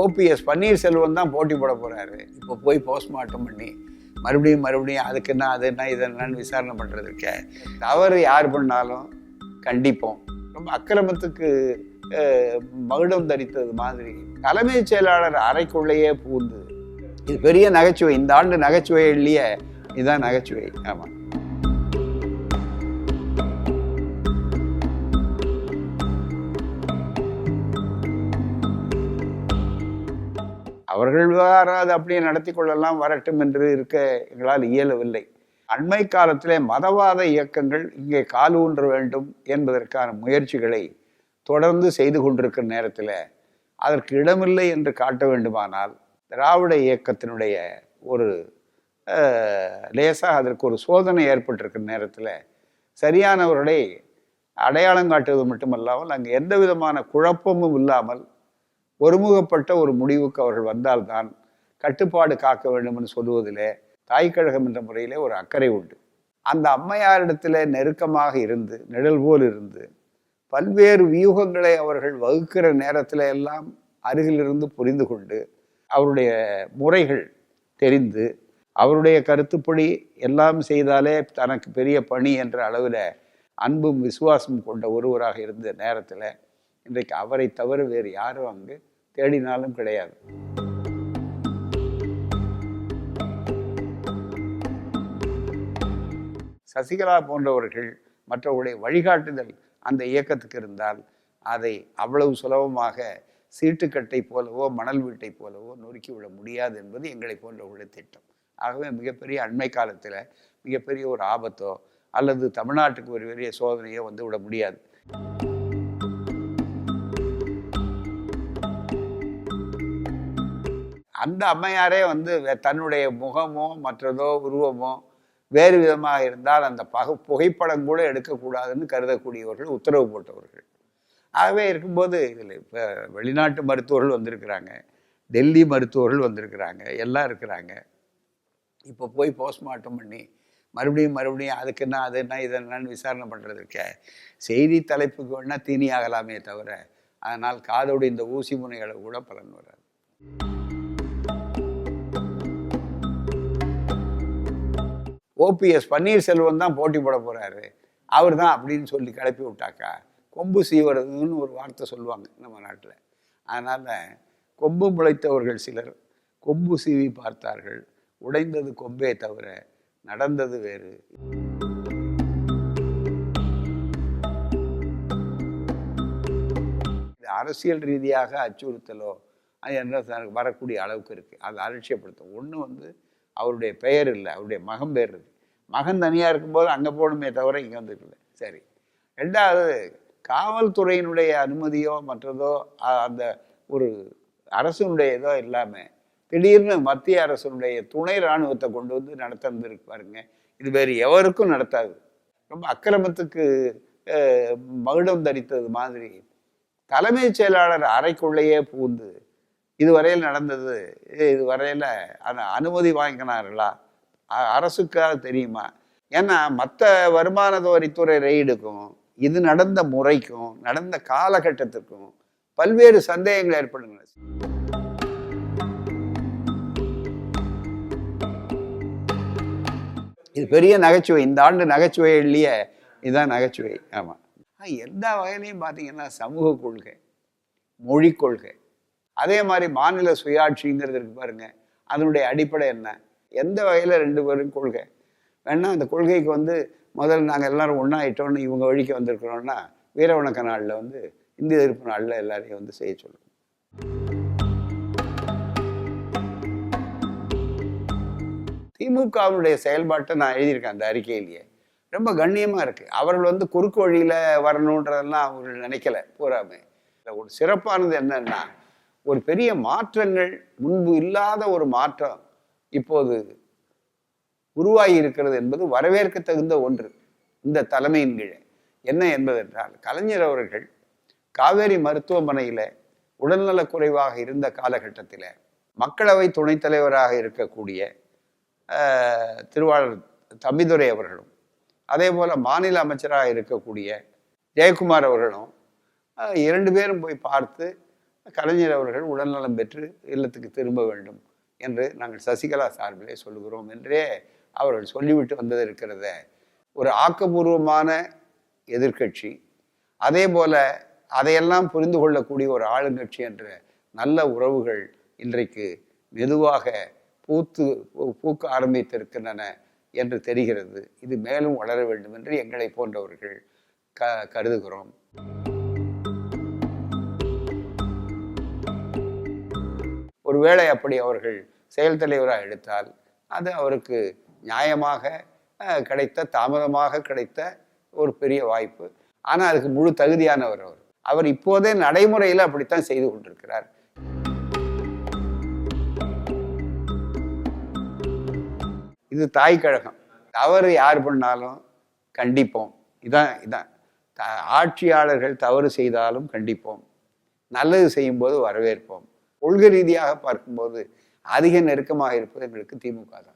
OPS Panneerselvam தான் போட்டி போட போகிறாரு இப்போ போய் போஸ்ட்மார்ட்டம் பண்ணி மறுபடியும் மறுபடியும் அதுக்கு என்ன அது என்ன இது என்னன்னு விசாரணை பண்ணுறதுக்கு தவறு யார் பண்ணாலும் கண்டிப்போம். ரொம்ப அக்கிரமத்துக்கு மகுடம் தரித்தது மாதிரி தலைமைச் செயலாளர் அறைக்குள்ளேயே பூந்து இது பெரிய நகைச்சுவை. இந்த ஆண்டு நகைச்சுவை இல்லையே. இதுதான் நகைச்சுவை. ஆமாம் அவர்கள் விவகாரம் அது அப்படியே நடத்தி கொள்ளலாம் வரட்டும் என்று இருக்க எங்களால் இயலவில்லை. அண்மை காலத்திலே மதவாத இயக்கங்கள் இங்கே கால் ஊன்ற வேண்டும் என்பதற்கான முயற்சிகளை தொடர்ந்து செய்து கொண்டிருக்கிற நேரத்தில் அதற்கு இடமில்லை என்று காட்ட வேண்டுமானால் திராவிட இயக்கத்தினுடைய ஒரு லேசாக அதற்கு ஒரு சோதனை ஏற்பட்டிருக்கிற நேரத்தில் சரியானவர்களை அடையாளம் காட்டுவது மட்டுமல்லாமல் அங்கே எந்த விதமான குழப்பமும் இல்லாமல் ஒருமுகப்பட்ட ஒரு முடிவுக்கு அவர்கள் வந்தால்தான் கட்டுப்பாடு காக்க வேண்டும் என்று சொல்லுவதிலே தாய் கழகம் என்ற முறையிலே ஒரு அக்கறை உண்டு. அந்த அம்மையாரிடத்தில் நெருக்கமாக இருந்து நிழல் போல் இருந்து பல்வேறு வியூகங்களை அவர்கள் வகுக்கிற நேரத்தில் எல்லாம் அருகிலிருந்து புரிந்து கொண்டு அவருடைய முறைகள் தெரிந்து அவருடைய கருத்துப்படி எல்லாம் செய்தாலே தனக்கு பெரிய பணி என்ற அளவில் அன்பும் விசுவாசமும் கொண்ட ஒருவராக இருந்த நேரத்தில் இன்றைக்கு அவரை தவிர வேறு யாரும் அங்கு தேடினாலும் கிடையாது. சசிகலா போன்றவர்கள் மற்றவர்களுடைய வழிகாட்டுதல் அந்த இயக்கத்துக்கு இருந்தால் அதை அவ்வளவு சுலபமாக சீட்டுக்கட்டை போலவோ மணல் வீட்டை போலவோ நொறுக்கிவிட முடியாது என்பது எங்களை போன்றவர்களுடைய திட்டம். ஆகவே மிகப்பெரிய அண்மை காலத்தில் மிகப்பெரிய ஒரு ஆபத்தோ அல்லது தமிழ்நாட்டுக்கு ஒரு பெரிய சோதனையோ வந்து விட முடியாது. அந்த அம்மையாரே வந்து தன்னுடைய முகமோ மற்றதோ உருவமோ வேறு விதமாக இருந்தால் அந்த பக புகைப்படம் கூட எடுக்கக்கூடாதுன்னு கருதக்கூடியவர்கள் உத்தரவு போட்டவர்கள். ஆகவே இருக்கும்போது இதில் இப்போ வெளிநாட்டு மருத்துவர்கள் வந்திருக்கிறாங்க டெல்லி மருத்துவர்கள் வந்திருக்கிறாங்க எல்லாம் இருக்கிறாங்க. இப்போ போய் போஸ்ட்மார்ட்டம் பண்ணி மறுபடியும் மறுபடியும் அதுக்கு என்ன அது என்ன இது என்னன்னு விசாரணை பண்ணுறதுக்கு செய்தி தலைப்புக்கு வேணால் தீனி ஆகலாமே தவிர அதனால் காதோடு இந்த ஊசி முனைகளை கூட பலன் வராது. ஓபிஎஸ் பன்னீர்செல்வம் தான் போட்டி போட போகிறாரு அவர் தான் அப்படின்னு சொல்லி கிளப்பி விட்டாக்கா? கொம்பு சீவரதுன்னு ஒரு வார்த்தை சொல்லுவாங்க நம்ம நாட்டில். அதனால் கொம்பு முளைத்தவர்கள் சிலர் கொம்பு சீவி பார்த்தார்கள். உடைந்தது கொம்பே தவிர நடந்தது வேறு. இது அரசியல் ரீதியாக அச்சுறுத்தலோ அது என்ன வரக்கூடிய அளவுக்கு இருக்குது அதை அலட்சியப்படுத்தும். ஒன்று வந்து அவருடைய பெயர் இல்லை அவருடைய மகம் பேர் இருக்கு. மகன் தனியாக இருக்கும்போது அங்கே போகணுமே தவிர இங்கே வந்துருக்கல சரி. ரெண்டாவது காவல்துறையினுடைய அனுமதியோ மற்றதோ அந்த ஒரு அரசுனுடைய இதோ இல்லாமல் திடீர்னு மத்திய அரசனுடைய துணை இராணுவத்தை கொண்டு வந்து நடத்திருக்கு பாருங்க. இது வேறு எவருக்கும் நடத்தாது. ரொம்ப அக்கிரமத்துக்கு மகுடம் தரித்தது மாதிரி தலைமைச் செயலாளர் அறைக்குள்ளேயே பூந்து இதுவரையில் நடந்தது இது இதுவரையில் அந்த அனுமதி வாங்கினார்களா? அரசுக்காக தெரியுமா? ஏன்னா மற்ற வருமான வரித்துறை ரெய்டுக்கும் இது நடந்த முறைக்கும் நடந்த காலகட்டத்திற்கும் பல்வேறு சந்தேகங்கள் ஏற்படுங்க இது பெரிய நகைச்சுவை. இந்த ஆண்டு நகைச்சுவை இல்லையே இதுதான் நகைச்சுவை. ஆமாம் எந்த வகையிலையும் பார்த்தீங்கன்னா சமூக கொள்கை மொழி கொள்கை. அதே மாதிரி மாநில சுயாட்சிங்கிறது இருக்கு பாருங்க. அதனுடைய அடிப்படை என்ன? எந்த வகையில் ரெண்டு பேரும் கொள்கை? வேணா அந்த கொள்கைக்கு வந்து முதல்ல நாங்கள் எல்லாரும் ஒன்றாயிட்டோன்னு இவங்க வழிக்கு வந்திருக்கிறோம்னா வீரவணக்க நாளில் வந்து இந்திய எதிர்ப்பு நாளில் எல்லாரையும் வந்து செய்ய சொல்லுவோம். திமுகவுடைய செயல்பாட்டை நான் எழுதியிருக்கேன் அந்த அறிக்கையிலேயே. ரொம்ப கண்ணியமாக இருக்குது அவர்கள் வந்து குறுக்கு வழியில் வரணுன்றதெல்லாம் அவர்கள் நினைக்கல பூராமே. இல்லை ஒரு சிறப்பானது என்னன்னா ஒரு பெரிய மாற்றங்கள் முன்பு இல்லாத ஒரு மாற்றம் இப்போது உருவாகி இருக்கிறது என்பது வரவேற்க தகுந்த ஒன்று இந்த தலைமையின் கீழே. என்ன என்பதென்றால் கலைஞர் அவர்கள் காவேரி மருத்துவமனையில் உடல்நலக் குறைவாக இருந்த காலகட்டத்தில் மக்களவை துணைத் தலைவராக இருக்கக்கூடிய திருவாளர் தம்பிதுரை அவர்களும் அதே போல் மாநில அமைச்சராக இருக்கக்கூடிய ஜெயக்குமார் அவர்களும் இரண்டு பேரும் போய் பார்த்து கலைஞர் அவர்கள் உடல்நலம் பெற்று இல்லத்துக்கு திரும்ப வேண்டும். என்று நாங்கள் சசிகலா சார்பிலே சொல்லுகிறோம் என்றே அவர்கள் சொல்லிவிட்டு வந்தது இருக்கிறத. ஒரு ஆக்கப்பூர்வமான எதிர்க்கட்சி. அதே போல அதையெல்லாம் புரிந்து கொள்ளக்கூடிய ஒரு ஆளுங்கட்சி என்ற நல்ல உறவுகள் இன்றைக்கு மெதுவாக பூத்து பூக்க ஆரம்பித்திருக்கின்றன என்று தெரிகிறது. இது மேலும் வளர வேண்டும் என்று எங்களை போன்றவர்கள் க கருதுகிறோம். ஒருவேளை அப்படி அவர்கள் செயல் தலைவராக எடுத்தால் அது அவருக்கு நியாயமாக கிடைத்த தாமதமாக கிடைத்த ஒரு பெரிய வாய்ப்பு. ஆனால் அதுக்கு முழு தகுதியானவர் அவர். அவர் இப்போதே நடைமுறையில் அப்படித்தான் செய்து கொண்டிருக்கிறார். இது தாய் கழகம். தவறு யார் பண்ணாலும் கண்டிப்போம். இதான் இதான். ஆட்சியாளர்கள் தவறு செய்தாலும் கண்டிப்போம். நல்லது செய்யும்போது வரவேற்போம். கொள்கை ரீதியாக பார்க்கும்போது அதிக நெருக்கமாக இருப்பது எங்களுக்கு திமுக தான்.